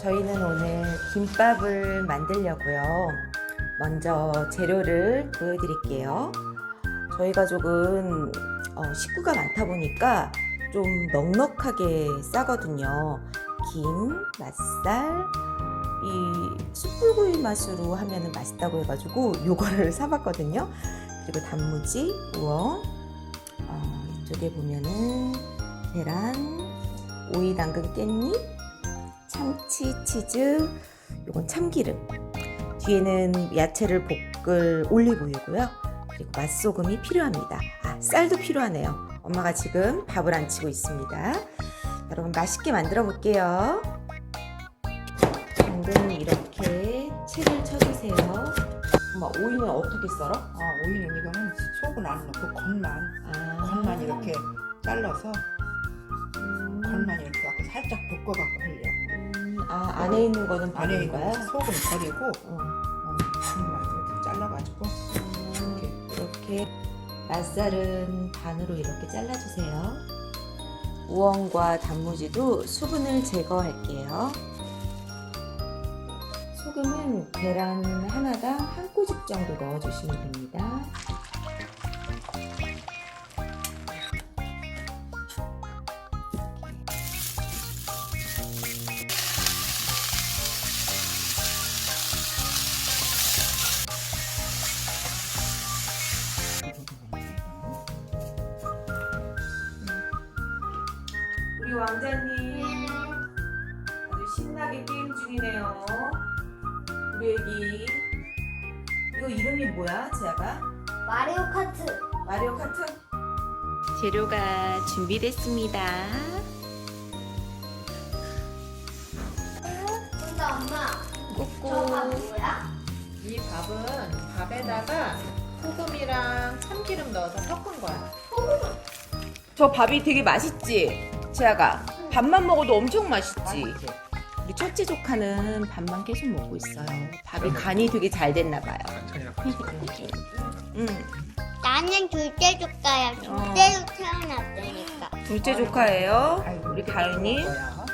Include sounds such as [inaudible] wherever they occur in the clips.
저희는 오늘 김밥을 만들려고요. 먼저 재료를 보여드릴게요. 저희 가족은 어, 식구가 많다 보니까 좀 넉넉하게 싸거든요. 김, 맛살, 이 숯불구이 맛으로 하면 맛있다고 해가지고 요거를 [laughs] 사봤거든요. 그리고 단무지, 우엉, 어, 이쪽에 보면은 계란, 오이 당근 깻잎, 참치, 치즈, 요건 참기름. 뒤에는 야채를 볶을 올리브유고요. 그리고 맛소금이 필요합니다. 아, 쌀도 필요하네요. 엄마가 지금 밥을 안 치고 있습니다. 여러분 맛있게 만들어 볼게요. 당근 이렇게 채를 쳐주세요. 엄마 오이는 어떻게 썰어? 아, 오이는 이거는 속은 안 넣고 겉만 아, 겉만 이렇게 잘라서 음, 겉만 이렇게 갖고 살짝 볶아갖고 하려 음, 아 안에 있는 거는 안에 버린 거야? 속은 버리고 어. 어, 이렇게 잘라가지고 음, 이렇게 맛살은 반으로 이렇게 잘라주세요. 우엉과 단무지도 수분을 제거할게요. 소금은 계란 하나당 한 꼬집 정도 넣어주시면 됩니다. 준비됐습니다. 근데 엄마, 저. 밥 뭐야? 이 밥은 밥에다가 소금이랑 참기름 넣어서 섞은 거야. 저 밥이 되게 맛있지, 지아가. 밥만 먹어도 엄청 맛있지. 우리 첫째 조카는 밥만 계속 먹고 있어요. 밥이 간이 되게 잘 됐나 봐요. 응. 나는 둘째 조카야. 어. 둘째로 태어났다니까. 둘째 조카예요. 아이고, 우리 거야.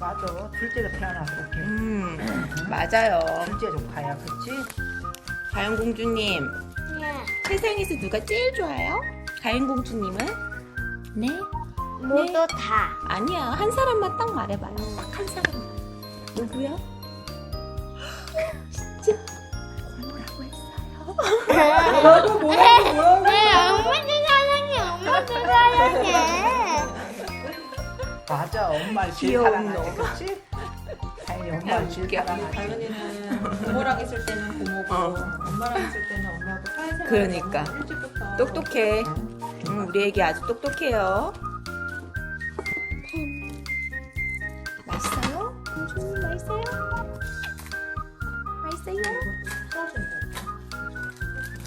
맞아 둘째로 태어나서 이렇게 음, 맞아요. 둘째 조카야 그치? 가연 공주님, 네. 세상에서 누가 제일 좋아요? 가연 공주님은? 네? 모두 다. 아니야. 한 사람만 딱 말해봐요. 딱 한 사람만. 누구야? 진짜? 뭐라고 했어요? [laughs] 나도 뭐라고 뭐라고 네, 엄마도 사랑해. 사랑해. 맞아 엄마를 제일 귀여운 사랑하지. 그치? 다행히 엄마를 제일. 사랑하지 가연이는 부모랑 있을 때는 부모고 어. 엄마랑 있을 때는 엄마고 사회생활 그러니까. 일찍부터 똑똑해. 응, 우리 애기 아주 똑똑해요. 맛있어요? 공주님 맛있어요? 맛있어요?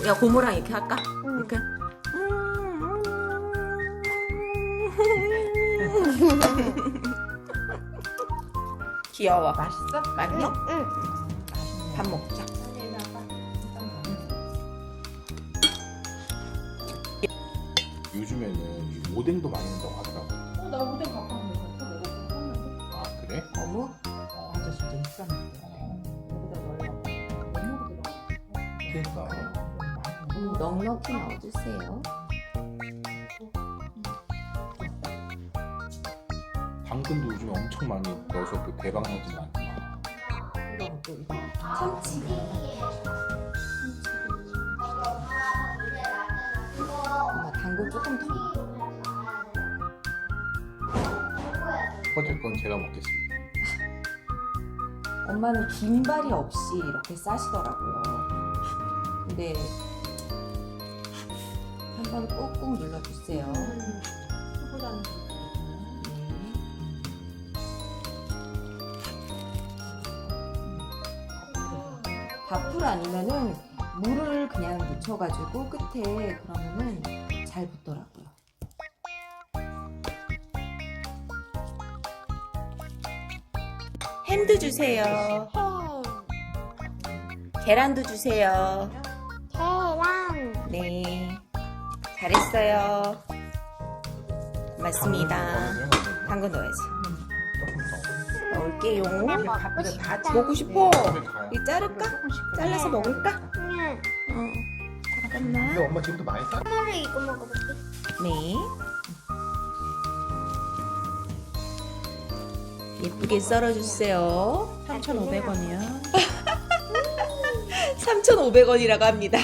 야 고모랑 이렇게 할까? 이렇게. [laughs] 귀여워. 맛있어? 맛있어? 응. 밥 먹자. 요즘에는 이 오뎅도 많이 넣는다고 하더라고. 어, 나 오뎅 갖고 왔는데 갖고 먹어. 샀는데. 아 그래? 어묵? 어, 맞아 진짜 어. 너무 들어. 그러니까 음, 넉넉히 넣어주세요. 당근도 요즘에 엄청 많이 넣어서 그 대박 나진 않구나. 이거 또 이거 참치. 엄마 당근 조금 더. 어쨌건 제가 먹겠습니다. 엄마는 긴발이 없이 이렇게 싸시더라고요. 근데 한 번 꾹꾹 눌러주세요. 밥풀 아니면은 물을 그냥 묻혀가지고 끝에 그러면은 잘 붙더라고요. 햄도 주세요. 계란도 주세요. 계란. 네. 잘했어요. 고맙습니다. 당근 넣어야 넣어야지. 넣을게요. 근데 먹고 싶다. 다 먹고 싶어. 이 자를까? 잘라서 먹을까? 응. 어. 근데 잠깐만. 엄마 지금도 많이 싸? 엄마를 이거 먹어볼게. 네. 예쁘게 썰어주세요. 3,500원이야. 3,500원이라고 [laughs] 합니다.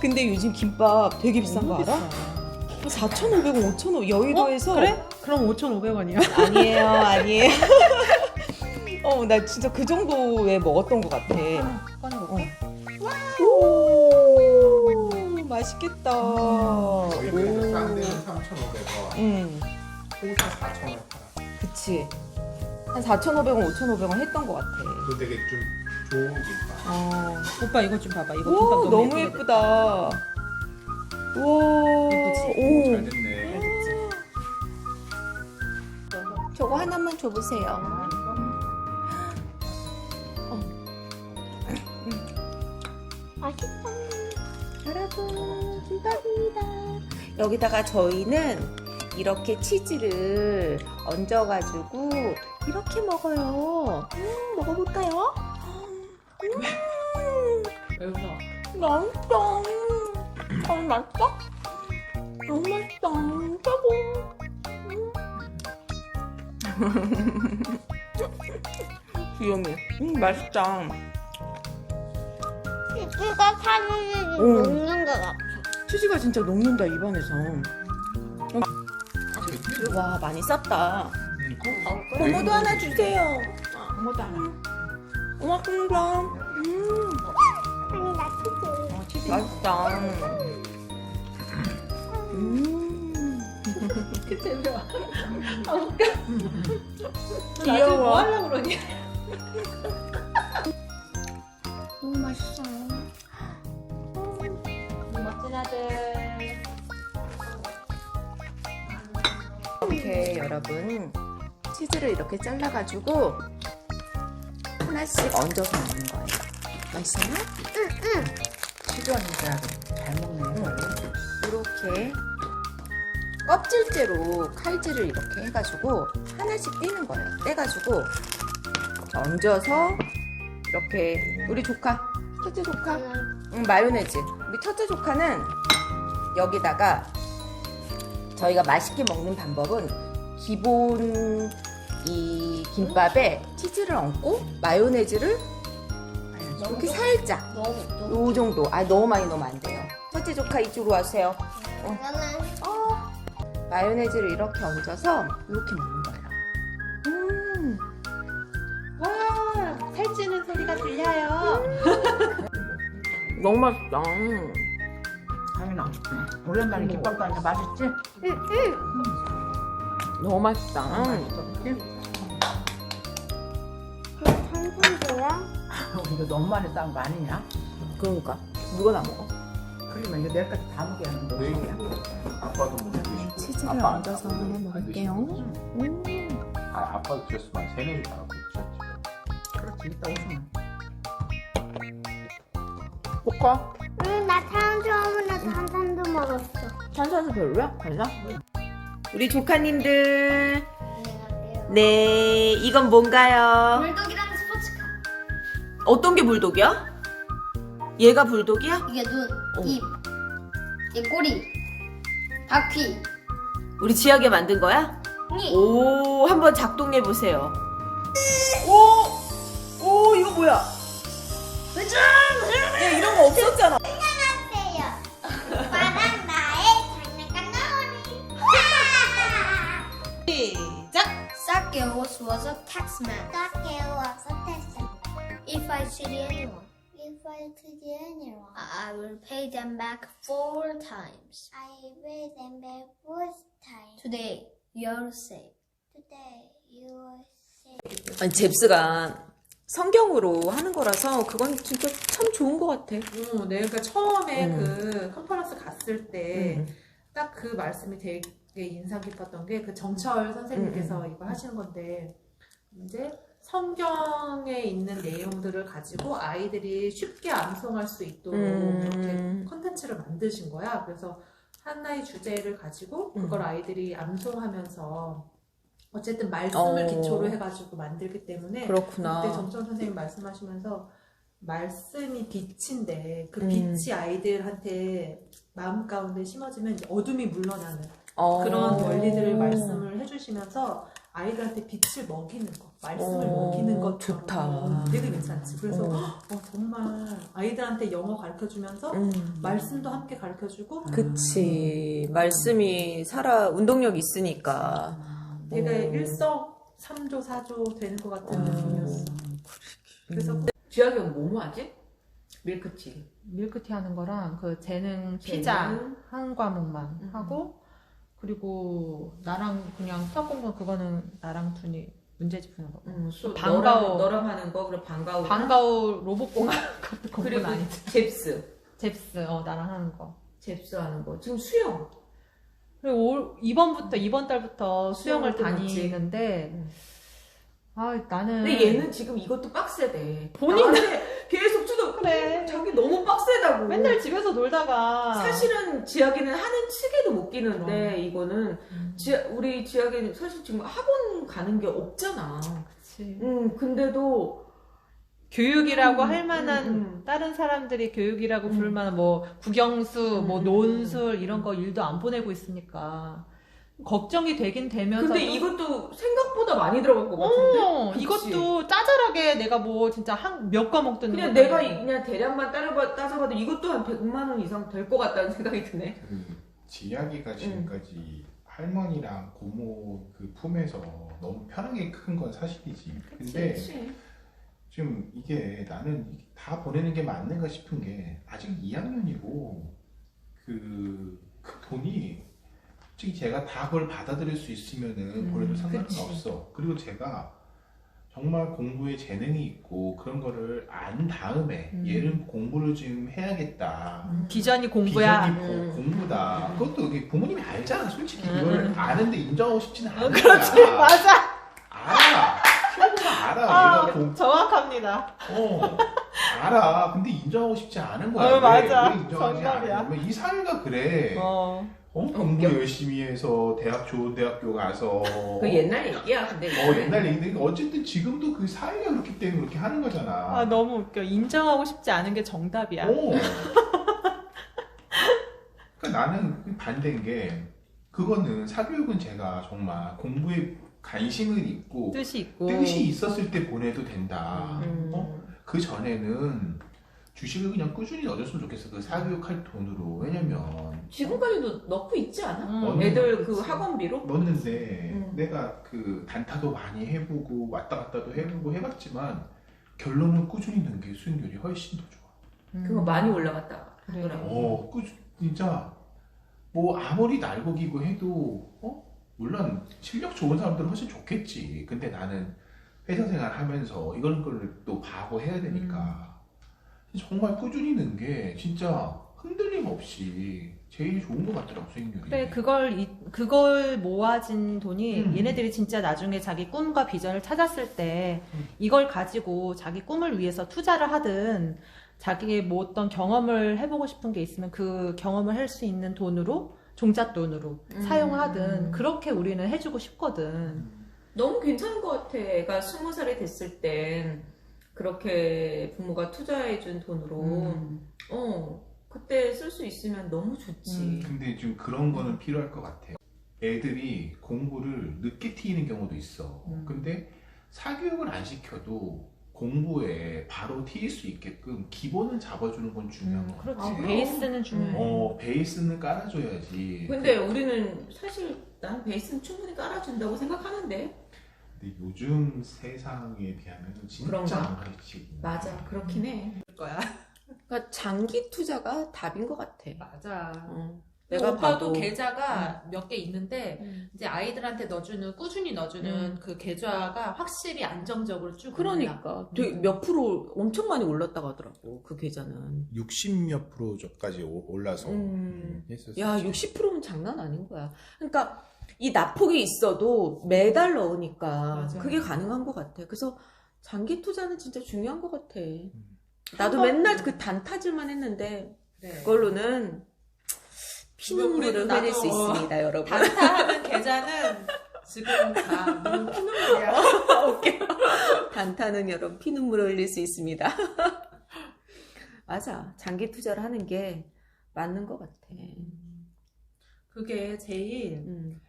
근데 요즘 김밥 되게 비싼 거 알아? 4,500원, 5,500원. 여의도에서. 그래? 그럼 5,500원이야. 아니에요, 아니에요. [laughs] 어, 나 진짜 그 정도에 먹었던 것 같아. 꺼내볼까? 오, 맛있겠다. 저희들에서 싼 데는 오. 3,500원, 응, 홍차 4,000원 팔아. 그치. 한 4,500원, 5,500원 했던 것 같아. 그거 되게 좀 좋은 김밥. 어. 오빠 이거 좀 봐봐. 이거 김밥 오, 너무, 예쁘게 예쁘다. 우와. 예쁘지? 잘 오. 됐네. 저거 하나만 줘보세요. 맛있다. 여러분, 김밥입니다. 여기다가 저희는 이렇게 치즈를 얹어가지고 이렇게 먹어요. 음, 먹어볼까요? 음, 매운다. 맛있다. 어, 맛있어? 너무 맛있다. 최고. 음. [laughs] 귀여워. 음, 맛있다. 치즈가 살을 응. 녹는 것 같아. 치즈가 진짜 녹는다 입안에서. 와 많이 쌌다. 고모도 하나 주세요. 고모도 하나. 고맙습니다. 음 아니 나 치즈. 어, 치즈. 맛있다. 음 재미와. 귀여워. 뭐 하려고 그러니? 너무 맛있어. 멋 진 아들. 이렇게 여러분 치즈를 이렇게 잘라가지고 하나씩 얹어서 먹는 거예요. 맛있어요? 치즈가 진짜 잘 먹네. 이렇게 껍질째로 칼질을 이렇게 해가지고 하나씩 떼는 거예요. 떼가지고 얹어서 이렇게 우리 조카 첫째 조카 응, 마요네즈 우리 첫째 조카는 여기다가 저희가 맛있게 먹는 방법은 기본 이 김밥에 치즈를 얹고 마요네즈를 이렇게 살짝 너무 요 정도. 아 너무 많이 넣으면 안 돼요. 첫째 조카 이쪽으로 와주세요. 나는 어, 마요네즈를 이렇게 얹어서 이렇게 먹는 거예요. 음, 와, 살찌는 소리가 들려요. 너무 맛있다. 당연하. 오랜만에 김밥 가니까 맛있지? 너무 맛있다. 맛있었지? 한국이야? 이거 너무 많이 싼 거 아니냐? 그러니까 누가 나 먹어? 그러면 이거 내일까지 다 먹어야 하는 네. 거야. 아빠도 먹고 싶고. 치즈를 아빠 안 얹어서 한번 먹을게요. 음, 아, 아빠도 개 달라고 그랬지. 그렇지, 이따 오시면. 볶아. 응, 나 탄수 어머나 탄산도 먹었어. 탄산수 별로야? 달라? 우리 조카님들. 네, 이건 뭔가요? 불독이랑 스포츠카. 어떤 게 불독이야? 얘가 불독이야? 이게 눈, 어. 입, 이게 꼬리, 바퀴. 우리 지하게 만든 거야? 이. 오, 한번 작동해 보세요. 오, if I cheat anyone, I will pay them back four times. I will pay them back four times. Today, you're safe. Today, you're safe. 아니, 잽스가 성경으로 하는 거라서 그건 진짜 참 좋은 것 같아. 어, 네, 그러니까 처음에 음. 그 컨퍼런스 갔을 때 딱그 말씀이 되게 인상 깊었던 게 그 정철 선생님께서 음, 이거 하시는 건데 이제 성경에 있는 내용들을 가지고 아이들이 쉽게 암송할 수 있도록 음. 이렇게 컨텐츠를 만드신 거야. 그래서 하나의 주제를 가지고 그걸 음. 아이들이 암송하면서 어쨌든 말씀을 어. 기초로 해가지고 만들기 때문에 그렇구나. 그때 정천 선생님 말씀하시면서 말씀이 빛인데 그 음. 빛이 아이들한테 마음 가운데 심어지면 어둠이 물러나는 어. 그런 원리들을 말씀을 해주시면서 아이들한테 빛을 먹이는 것, 말씀을 어, 먹이는 것처럼 좋다. 되게 괜찮지. 그래서 어. 어, 정말 아이들한테 영어 가르쳐 주면서 음. 말씀도 함께 가르쳐 주고 그치. 말씀이 살아, 운동력 있으니까. 되게 어. 일석 삼조 사조 되는 것 같은 어. 느낌이었어. 그래서 지학이 형 뭐뭐 하지? 밀크티. 밀크티 하는 거랑 그 재능 재능. 피자 한 과목만 음. 하고 그리고 나랑 그냥 수학 공부 그거는 나랑 둘이 문제집 푸는 거. 응, 수, 방과후. 너랑, 너랑 하는 거 그리고 방과후. 방과후 로봇 공학 [laughs] 그것도 공부는 그리고 아니지. 잽스. 잽스 어 나랑 하는 거. 잽스 하는 거. 지금 수영. 그리고 올, 이번부터 이번 달부터 수영을 수영을 또 맞지. 다니는데 응. 아 나는 근데 얘는 지금 이것도 빡세대. 본인- 나한테 계속 주도 그래. 자기 너무 빡세다고. 맨날 집에서 놀다가 사실은 지학이는 하는 치게도 못 끼는데 이거는 음, 지, 우리 지학이는 사실 지금 학원 가는 게 없잖아. 그치. 음 근데도 교육이라고 음, 할 만한 음, 음. 다른 사람들이 교육이라고 음. 부를 만한 뭐 국영수, 뭐 음, 논술 이런 거 일도 안 보내고 있으니까 걱정이 되긴 되면서 근데 이것도 생각보다 많이 들어갈 것 같은데. 어, 그치? 이것도 짜잘하게 내가 뭐 진짜 한 몇 과목 듣는 그냥 내가 아니고. 그냥 대략만 따져봐, 따져봐도 이것도 한 100만 원 이상 될 것 같다는 생각이 드네. 그 지아기가 지금까지 할머니랑 고모 그 품에서 너무 편하게 큰 건 사실이지. 근데 그치? 지금 이게 나는 다 보내는 게 맞는가 싶은 게 아직 2학년이고 그, 그 돈이 솔직히 제가 다 그걸 받아들일 수 있으면은 음, 보내도 상관은 그치. 없어. 그리고 제가 정말 공부에 재능이 있고 그런 거를 안 다음에 음. 얘는 공부를 좀 해야겠다. 비전이 공부야. 비전이 고- 음. 공부다. 그것도 부모님이 알잖아. 솔직히 음. 이걸 아는데 인정하고 싶지는 않아. 그렇지 맞아. 알아. 키워보면 알아. 아, 공, 정확합니다. 어, 알아. 근데 인정하고 싶지 않은 거야. 어, 왜? 맞아. 왜 인정하지 정답이야. 않냐면 이 사회가 그래. 어, 어. 공부 열심히 해서 대학 좋은 대학교 가서. 그 옛날 얘기야, 근데. 어, 옛날 얘기인데 어쨌든 지금도 그 사회가 그렇기 때문에 그렇게 하는 거잖아. 아 너무 웃겨. 인정하고 싶지 않은 게 정답이야. 어. 그러니까 나는 반대인 게 그거는 사교육은 제가 정말 공부에 관심을 있고 뜻이 있고. 뜻이 있었을 때 보내도 된다. 음. 어? 그 전에는 주식을 그냥 꾸준히 넣어줬으면 좋겠어. 그 사교육할 돈으로. 왜냐면 지금까지도 넣고 있지 않아? 음. 애들 그. 학원비로? 넣었는데 음. 내가 그 단타도 많이 해보고 왔다 갔다도 해보고 해봤지만 결론은 꾸준히 넣는 게 수익률이 훨씬 더 좋아. 음. 그거 많이 올라갔다 그래. 하더라고. 어, 그 진짜 뭐 아무리 날고기고 해도 어 물론 실력 좋은 사람들은 훨씬 좋겠지. 근데 나는 회사 생활 하면서 이런 걸 또 봐고 해야 되니까 정말 꾸준히 넣는 게 진짜 흔들림 없이 제일 좋은 것 같더라고 수익률이. 그래 그걸 이- 그걸 모아진 돈이 음. 얘네들이 진짜 나중에 자기 꿈과 비전을 찾았을 때 음. 이걸 가지고 자기 꿈을 위해서 투자를 하든 자기의 뭐 어떤 경험을 해보고 싶은 게 있으면 그 경험을 할 수 있는 돈으로 종잣돈으로 음. 사용하든 그렇게 우리는 해주고 싶거든. 음. 너무 괜찮은 것 같아. 애가 스무 살이 됐을 땐 그렇게 부모가 투자해준 돈으로 음. 어 그때 쓸 수 있으면 너무 좋지. 음. 근데 좀 그런 거는 필요할 것 같아요. 애들이 공부를 늦게 튀는 경우도 있어. 음. 근데 사교육을 안 시켜도 공부에 바로 튀일 수 있게끔 기본을 잡아주는 건 중요한 것 같아. 그렇지. 아, 그럼. 베이스는 중요해. 어, 베이스는 깔아줘야지. 근데 우리는 사실 난 베이스는 충분히 깔아준다고 생각하는데 근데 요즘 세상에 비하면 진짜 그런가? 안 가르치고. 맞아 그렇긴 해. 거야. 그러니까 장기 투자가 답인 것 같아. 맞아. 어. 내가 오빠도 봐도 계좌가 몇개 있는데 음. 이제 아이들한테 넣어주는 꾸준히 넣어주는 음. 그 계좌가 확실히 안정적으로 쭉. 그러니까 되게 몇 프로 엄청 많이 올랐다고 하더라고 그 계좌는. 60 몇 프로까지 올라서 음. 했었어. 야 60%는 장난 아닌 거야. 그러니까 이 납폭이 있어도 매달 넣으니까 맞아요. 그게 가능한 것 같아. 그래서 장기 투자는 진짜 중요한 것 같아. 음. 나도 맨날 그 단타질만 했는데 네. 그걸로는 피눈물을 흘릴 수 있습니다, 여러분. 단타하는 계좌는 지금 다눈 피눈물이야. [laughs] 단타는 여러분 피눈물 흘릴 수 있습니다. [laughs] 맞아. 장기 투자를 하는 게 맞는 것 같아. 그게 제일 음.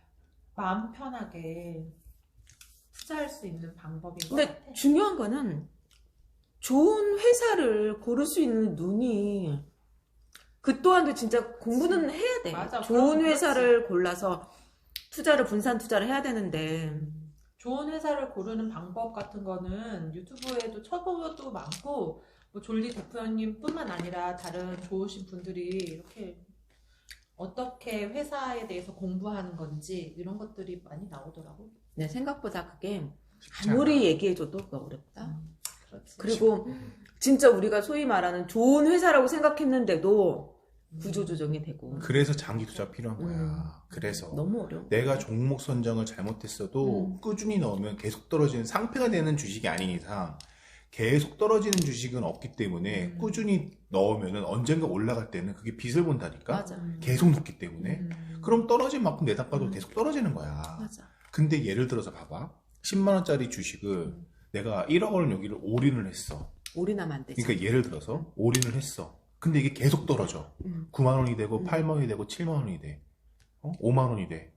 마음 편하게 투자할 수 있는 방법인 것 근데 같아. 중요한 거는 좋은 회사를 고를 수 있는 눈이 그 또한도 진짜 공부는 해야 돼. 맞아, 좋은 회사를 골라서 투자를 분산 투자를 해야 되는데 좋은 회사를 고르는 방법 같은 거는 유튜브에도 쳐보도 많고 뭐 졸리 대표님뿐만 아니라 다른 좋으신 분들이 이렇게 어떻게 회사에 대해서 공부하는 건지 이런 것들이 많이 나오더라고. 내 생각보다 그게 아무리. 얘기해줘도 어렵다. 그렇지. 그리고 진짜 우리가 소위 말하는 좋은 회사라고 생각했는데도 구조조정이 되고 그래서 장기 투자 필요한 거야. 음. 그래서 너무 어려워. 내가 종목 선정을 잘못했어도 음. 꾸준히 넣으면 계속 떨어지는 상패가 되는 주식이 아닌 이상 계속 떨어지는 주식은 없기 때문에 음. 꾸준히 넣으면 언젠가 올라갈 때는 그게 빚을 본다니까. 맞아. 계속 넣기 때문에. 음. 그럼 떨어진 만큼 내 단가도 음. 계속 떨어지는 거야. 맞아. 근데 예를 들어서 봐봐. 10만 원짜리 주식을 음. 내가 1억 원 여기를 올인을 했어. 올인하면 안 되지. 그러니까 예를 들어서 올인을 했어. 근데 이게 계속 떨어져. 음. 9만 원이 되고 음. 8만 원이 되고 7만 원이 돼. 어? 5만 원이 돼.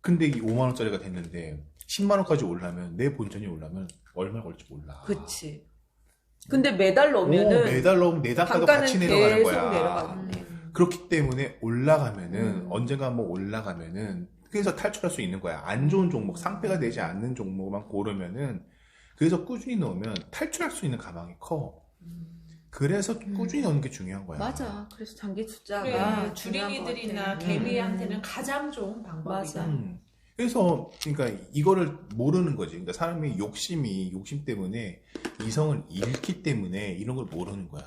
근데 이 5만 원짜리가 됐는데 10만 원까지 올라면 내 본전이 올라면 얼마 걸릴지 몰라. 그치. 근데 매달 오, 넣으면은 매달 넣으면 내 단가도 같이 내려가는 계속 거야. 내려가는데. 음. 그렇기 때문에 올라가면은 음. 언젠가 한번 올라가면은 그래서 탈출할 수 있는 거야. 안 좋은 종목, 상패가 되지 않는 종목만 고르면은 그래서 꾸준히 넣으면 탈출할 수 있는 가망이 커. 그래서 꾸준히 넣는 게 중요한 거야. 맞아. 그래서 장기 투자가 그래, 중요한 것 주린이들이나. 개미한테는 음. 가장 좋은 방법이다. 맞아. 음. 그래서 그러니까 이거를 모르는 거지. 그러니까 사람이 욕심이 욕심 때문에 이성을 잃기 때문에 이런 걸 모르는 거야.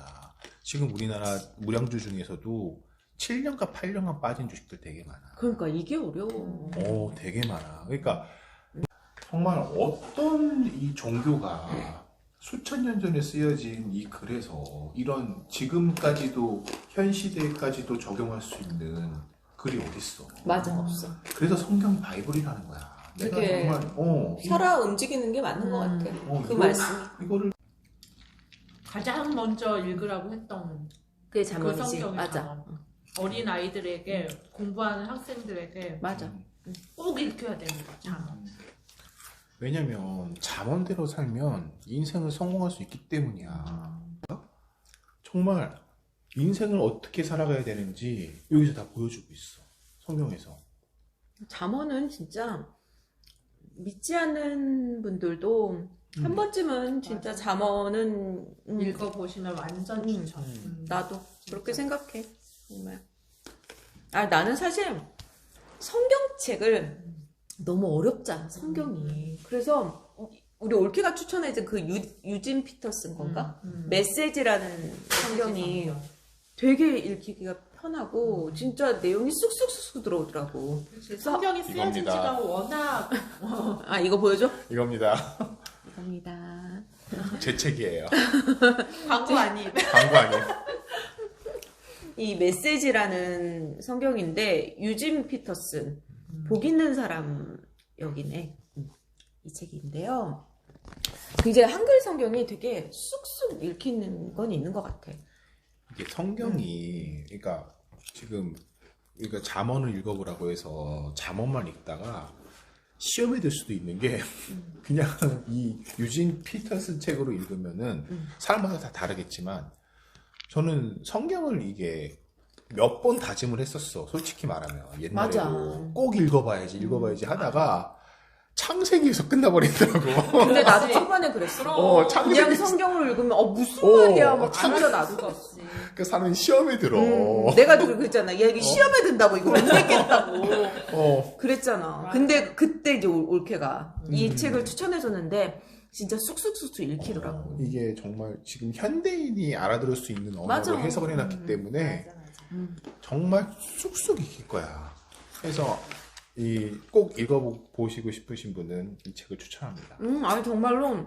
지금 우리나라 무량주 중에서도 7년간 8년간 빠진 주식들 되게 많아. 그러니까 이게 어려워. 오, 되게 많아. 그러니까 정말 어떤 이 종교가 수천 년 전에 쓰여진 이 글에서 이런 지금까지도 현 시대까지도 적용할 수 있는 글이 어딨어? 맞아, 없어. 그래서 성경 바이블이라는 거야. 내가 그게 정말 어 이- 살아 움직이는 게 맞는 것 음. 같아. 어, 그 이거- 말씀. 이거를 가장 먼저 읽으라고 했던 그게 그. 성경의 맞아. 어린 아이들에게 공부하는 학생들에게 맞아. 음, 꼭 읽혀야 되는 거 자문. 왜냐면 잠언대로 살면 인생을 성공할 수 있기 때문이야. 정말 인생을 어떻게 살아가야 되는지 여기서 다 보여주고 있어. 성경에서. 잠언은 진짜 믿지 않는 분들도 한 번쯤은 진짜 맞아. 잠언은 음, 읽어보시면 완전 음. 추천. 음. 음. 나도 그렇게 생각해. 정말. 아 나는 사실 성경책을 너무 어렵잖아 성경이. 그래서 우리 올케가 추천해준 그 유, 유진 피터슨 건가? 음. 메시지라는 성경이 되게 읽기가 편하고 진짜 내용이 쑥쑥쑥쑥 들어오더라고. 그치, 성경이 쓰여진. 지가 워낙 아 이거 보여줘? 이겁니다. 이겁니다. 제 책이에요. 광고 아닌. 광고 아니에요. 이 메시지라는 성경인데 유진 피터슨 복 있는 사람 여기네 음, 이 책인데요. 굉장히 한글 성경이 되게 쑥쑥 읽히는 건 있는 것 같아. 이게 성경이 그러니까 지금 그러니까 잠언을 읽어보라고 해서 잠언만 읽다가 시험에 들 수도 있는 게 [laughs] 그냥 이 유진 피터슨 책으로 읽으면은 음. 사람마다 다 다르겠지만 저는 성경을 이게 몇 번 다짐을 했었어. 솔직히 말하면 옛날에도 맞아. 꼭 읽어봐야지 읽어봐야지 하다가 창세기에서 끝나버리더라고. 근데 [laughs] 나도 초반에 그랬어. 어, 창세기 그냥 성경을 읽으면 어 무슨 어, 말이야 막 참- 진짜 나도 [laughs] 그 사람은 시험에 들어. 음, 내가 그랬잖아. 야 이게 시험에 든다고 이거 못 냈겠다고. [laughs] 어. 그랬잖아. 맞아. 근데 그때 이제 올- 올케가 이 음. 책을 추천해줬는데 진짜 쑥쑥쑥쑥 읽히더라고. 어, 이게 정말 지금 현대인이 알아들을 수 있는 언어로 맞아. 해석을 해놨기 음, 때문에 맞아. 음. 정말 쑥쑥 익힐 거야. 그래서 이 꼭 읽어보시고 싶으신 분은 이 책을 추천합니다. 음, 아니 정말로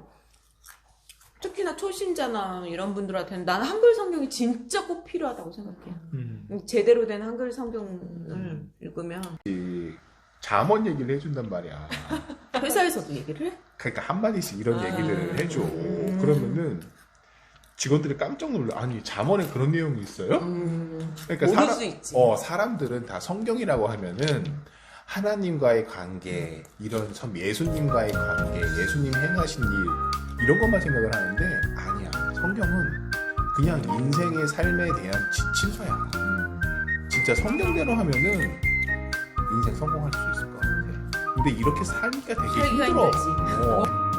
특히나 초신자나 이런 분들한테는 나는 한글 성경이 진짜 꼭 필요하다고 생각해. 음. 제대로 된 한글 성경을 음. 읽으면 잠언 얘기를 해준단 말이야. [laughs] 회사에서도 얘기를 해? 그러니까 한마디씩 이런 아. 얘기를 해줘. 음. 그러면은 직원들이 깜짝 놀라. 아니 잠언에 그런 내용이 있어요? 음, 그러니까 사람. 어, 사람들은 다 성경이라고 하면은 하나님과의 관계, 이런 참 예수님과의 관계, 예수님 행하신 일 이런 것만 생각을 하는데 아니야. 성경은 그냥 인생의 삶에 대한 지침서야. 진짜 성경대로 하면은 인생 성공할 수 있을 것 같아. 근데 이렇게 살기가 되게 힘들어. 어.